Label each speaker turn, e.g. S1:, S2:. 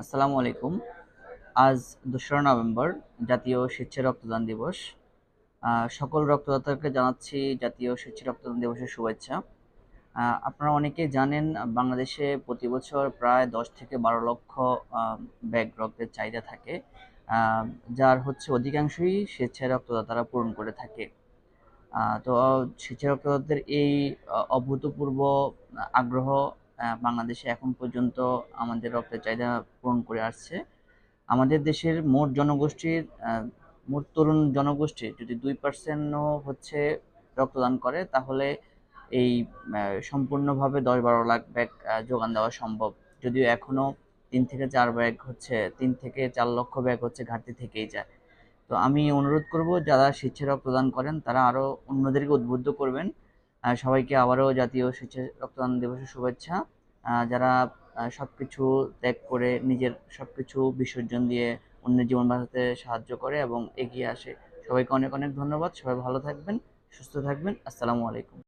S1: আসসালামু আলাইকুম। আজ দোসরা নভেম্বর, জাতীয় স্বেচ্ছা রক্তদান দিবস। সকল রক্তদাতাকে জানাচ্ছি জাতীয় স্বেচ্ছা রক্তদান দিবসের শুভেচ্ছা। আপনারা অনেকেই জানেন, বাংলাদেশে প্রতি বছর প্রায় দশ থেকে বারো লক্ষ ব্যাগ রক্তের চাহিদা থাকে। যার হচ্ছে অধিকাংশই স্বেচ্ছায় রক্তদাতারা পূরণ করে থাকে। তো স্বেচ্ছা রক্তদাতাদের এই অভূতপূর্ব আগ্রহ বাংলাদেশে এখন পর্যন্ত আমাদের রক্তের চাহিদা পূরণ করে আসছে। আমাদের দেশের মোট জনগোষ্ঠীর মোট তরুণ জনগোষ্ঠীর যদি দুই পার্সেন্টও হচ্ছে রক্তদান করে, তাহলে এই সম্পূর্ণভাবে দশ বারো লাখ ব্যাগ যোগান দেওয়া সম্ভব। যদিও এখনও তিন থেকে চার ব্যাগ হচ্ছে, তিন থেকে চার লক্ষ ব্যাগ হচ্ছে ঘাটতি থেকেই যায়। তো আমি অনুরোধ করব, যারা স্বেচ্ছা রক্তদান করেন, তারা আরও অন্যদেরকে উদ্বুদ্ধ করবেন। সবাইকে আবারও জাতীয় স্বেচ্ছা রক্তদান দিবসের শুভেচ্ছা। যারা সব কিছু ত্যাগ করে নিজের সব কিছু বিসর্জন দিয়ে অন্যের জীবন বাঁচাতে সাহায্য করে এবং এগিয়ে আসে। সবাইকে অনেক অনেক ধন্যবাদ। সবাই ভালো থাকবেন, সুস্থ থাকবেন। আসসালামু আলাইকুম।